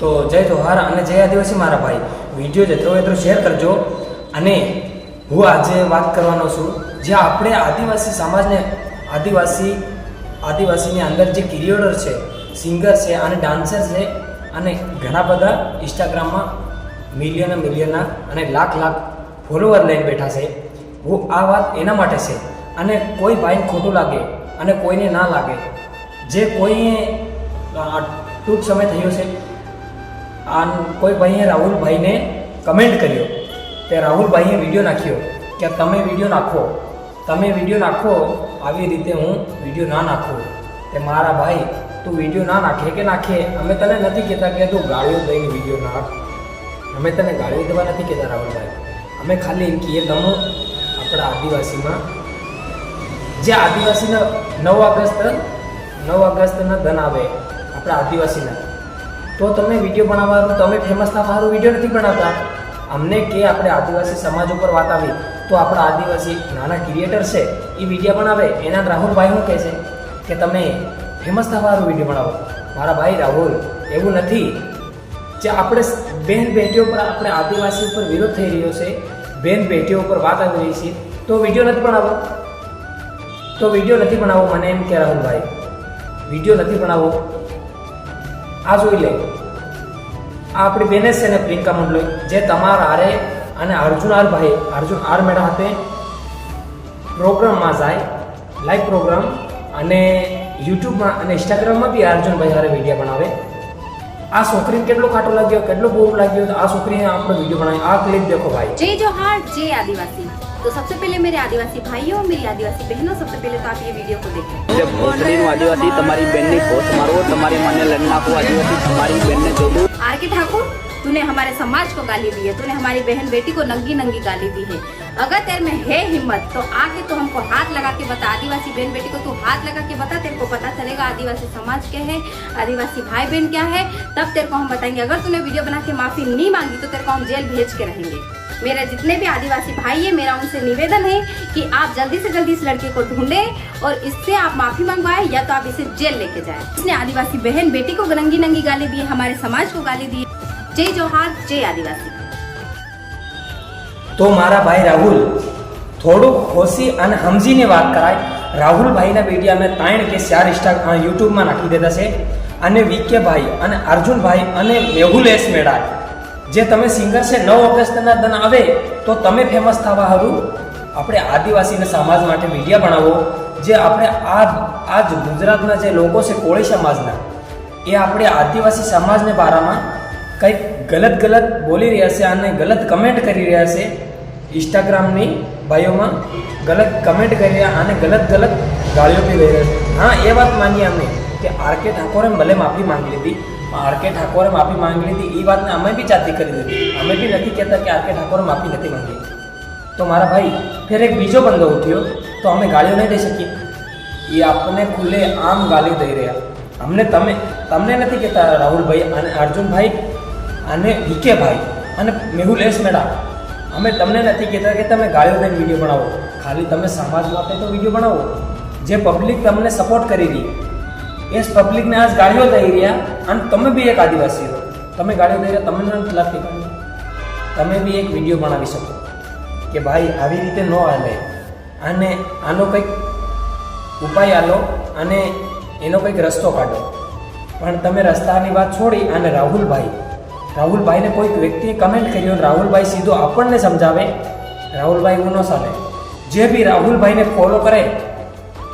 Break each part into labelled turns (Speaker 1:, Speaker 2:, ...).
Speaker 1: તો જય જોહાર અને જય આદિવાસી મારા ભાઈ. વીડિયો જેટલો એટલો શેર કરજો. અને હું આજે વાત કરવાનો છું, જે આપણે આદિવાસી સમાજને, આદિવાસી, આદિવાસીની અંદર જે ક્રિએટર છે સિંગર છે અને ડાન્સર છે અને ઘણા બધા ઇન્સ્ટાગ્રામમાં મિલિયન મિલિયનના અને લાખ લાખ ફોલોવર લઈને બેઠા છે. હું આ વાત એના માટે છે. અને કોઈ ભાઈને ખોટું લાગે અને કોઈને ના લાગે, જે કોઈએ ટૂંક સમય થયો છે આ કોઈ ભાઈએ રાહુલભાઈને કમેન્ટ કર્યો તે રાહુલભાઈએ વીડિયો નાખ્યો કે તમે વીડિયો નાખો, તમે વીડિયો નાખો, આવી રીતે હું વીડિયો ના નાખું. તે મારા ભાઈ, તું વીડિયો ના નાખે કે નાખે? અમે તને નથી કહેતા કે તું ગાળીઓ દઈને વીડિયો નાખ. અમે તને ગાળીઓ દેવા નથી કહેતા રાહુલભાઈ અમે ખાલી એમ કહીએ, તમે આપણા આદિવાસીમાં, જે આદિવાસીના નવ ઓગસ્ટ નવ ઓગસ્ટના ધન આવે, આપણા આદિવાસીના. તો તમે વીડિયો બનાવવાનું તમે ફેમસ ના સારું વીડિયો નથી બનાવતા. અમને કે આપણે આદિવાસી સમાજ ઉપર વાત આવી, તો આપણા આદિવાસી નાના ક્રિએટર છે, એ વીડિયો બનાવે. એના રાહુલભાઈ શું કહે છે? કે તમે ફેમસ થવાનું વીડિયો બનાવો. મારા ભાઈ રાહુલ, એવું નથી. જે આપણે બેન બેટીઓ પર આપણે આદિવાસી ઉપર વિરોધ થઈ રહ્યો છે, બેન બેટીઓ ઉપર વાત આવી રહી છે, તો વીડિયો નથી બનાવો. તો વીડિયો નથી બનાવો, મને એમ કે રાહુલભાઈ. વીડિયો નથી બનાવો. આ જોઈ લે. આ આપણી બેને છે ને પ્રિયંકા મંડલોઈ જે તમારા હારે અને અર્જુન આર ભાઈ, અર્જુન આર મેડા હાથે પ્રોગ્રામમાં જાય લાઈવ પ્રોગ્રામ અને યુટ્યુબમાં અને ઇન્સ્ટાગ્રામમાં બી અર્જુન ભાઈ હારે વીડિયો બનાવે. આ છોકરીને કેટલો કાટો લાગ્યો કેટલો બોરું લાગ્યો તો આ છોકરીને આપણો વિડીયો બનાવી આ ક્લિપ દેખો ભાઈ
Speaker 2: जय जोहार जय आदिवासी तो सबसे पहले मेरे आदिवासी भाइयों और मेरी आदिवासी बहनों सबसे पहले तो आप ये वीडियो को देखें
Speaker 3: જબ ભોસડીનું આદિવાસી તમારી બેનની પોસ્ટ મારવો તમારી માને લડી નાખો આદિવાસી તમારી બેનને જોડું
Speaker 2: आर के ठाकुर तूने हमारे समाज को गाली दी है, तूने हमारी बहन बेटी को नंगी नंगी गाली दी है। अगर तेरे में है हिम्मत तो आके तो हमको हाथ लगा के बता। आदिवासी बहन बेटी को तू हाथ लगा के बता, तेरे को पता चलेगा आदिवासी समाज क्या है, आदिवासी भाई बहन क्या है, तब तेरे को हम बताएँगे। अगर तूने वीडियो बना के माफ़ी नहीं मांगी तो तेरे को हम जेल भेज के रहेंगे। मेरे जितने भी आदिवासी भाई है, मेरा उनसे निवेदन है कि आप जल्दी से जल्दी इस लड़के को ढूंढे और इससे आप माफ़ी मंगवाए या तो आप इसे जेल लेके जाए। इसने आदिवासी बहन बेटी को नंगी नंगी गाली दी हमारे समाज को गाली दी જય ચૌહાણ, જય આદિવાસી.
Speaker 1: તો મારા ભાઈ રાહુલ, થોડુંક ખોશી અને સમજીને વાત કરાય. રાહુલભાઈના વીડિયો મેં ત્રણ કે ચાર ઇન્સ્ટા યુટ્યુબમાં નાખી દીધા છે. અને વિકેભાઈ અને અર્જુનભાઈ અને મેહુલેશ મેળા જે તમે સિંગર છે, નવ ઓગસ્ટના દન આવે, તો તમે ફેમસ થવા હારું. આપણે આદિવાસીને સમાજ માટે મીડિયા બનાવો. જે આપણે આ આજ ગુજરાતના જે લોકો છે, કોળી સમાજના, એ આપણે આદિવાસી સમાજને બારામાં કંઈક ગલત ગલત બોલી રહ્યા છે અને ગલત કમેન્ટ કરી રહ્યા છે. ઇન્સ્ટાગ્રામની બાયોમાં ગલત કમેન્ટ કરી રહ્યા અને ગલત ગલત ગાળીઓ પી રહ્યા છે. હા, એ વાત માનીએ અમે કે આરકે ઠાકોરે ભલે માફી માંગી લીધી આરકે ઠાકોરે માફી માંગી લીધી એ વાતને અમે બી જાતિ કરી દીધી. અમે બી નથી કહેતા કે આરકે ઠાકોરે માફી નથી માંગી. તો મારા ભાઈ, ફેર એક બીજો બંદો ઉઠ્યો, તો અમે ગાળીઓ નહીં દઈ શકીએ. એ આપણને ખુલ્લે આમ ગાલી દઈ રહ્યા. અમને તમે, તમને નથી કહેતા રાહુલભાઈ અને અર્જુનભાઈ અને વિકેભાઈ અને મેહુલ એસ મેડા અમે તમને નથી કહેતા કે તમે ગાળીઓ દઈને વીડિયો બનાવો. ખાલી તમે સમાજ માટે તો વીડિયો બનાવો. જે પબ્લિક તમને સપોર્ટ કરી રહી, એ પબ્લિકને આજ ગાળીઓ દઈ રહ્યા, અને તમે બી એક આદિવાસી છો તમે ગાળીઓ દઈ રહ્યા, તમને નથી લાગતી? તમે બી એક વીડિયો બનાવી શકો. કે ભાઈ, આવી રીતે ન હાલે. અને આનો કંઈક ઉપાય આલો, અને એનો કંઈક રસ્તો કાઢો. પણ તમે રસ્તાની વાત છોડી, અને રાહુલભાઈ રાહુલભાઈને કોઈક વ્યક્તિએ કમેન્ટ કર્યો રાહુલભાઈ સીધો આપણને સમજાવે. રાહુલભાઈ એવું ન ચાલે જે બી રાહુલભાઈને ફોલો કરે,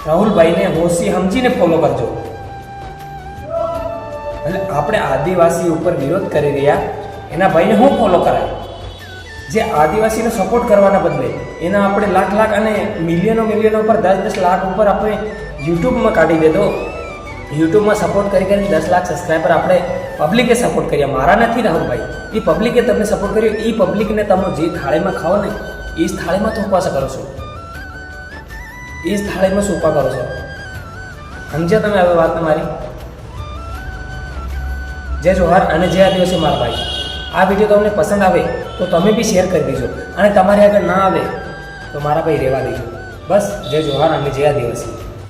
Speaker 1: રાહુલભાઈને હોશી સમજીને ફોલો કરજો. એટલે આપણે આદિવાસી ઉપર વિરોધ કરી રહ્યા, એના ભાઈને હું ફોલો કરાય? જે આદિવાસીને સપોર્ટ કરવાના બદલે, એના આપણે લાખ લાખ અને મિલિયનો મિલિયનો ઉપર દસ દસ લાખ ઉપર આપણે યુટ્યુબમાં કાઢી દેતો. યુટ્યુબમાં સપોર્ટ કરી કરીને દસ લાખ સબસ્ક્રાઈબર આપણે પબ્લિકે સપોર્ટ કર્યા. મારા નથી રાહુલભાઈ. એ પબ્લિકે તમને સપોર્ટ કર્યો. એ પબ્લિકને તમે જે થાળીમાં ખાઓ ને, એ જ થાળીમાં ઉપવાસ કરો છો. એ જ થાળીમાં ઉપા કરો છો? સમજ્યા તમે હવે વાત તમારી? જય જોહાર અને જય દિવસે મારા ભાઈ. આ વીડિયો તમને પસંદ આવે તો તમે બી શેર કરી દેજો. અને તમારી આગળ ના આવે તો મારા ભાઈ રહેવા દેજો. બસ, જય જોહાર અને જય આદિવાસી.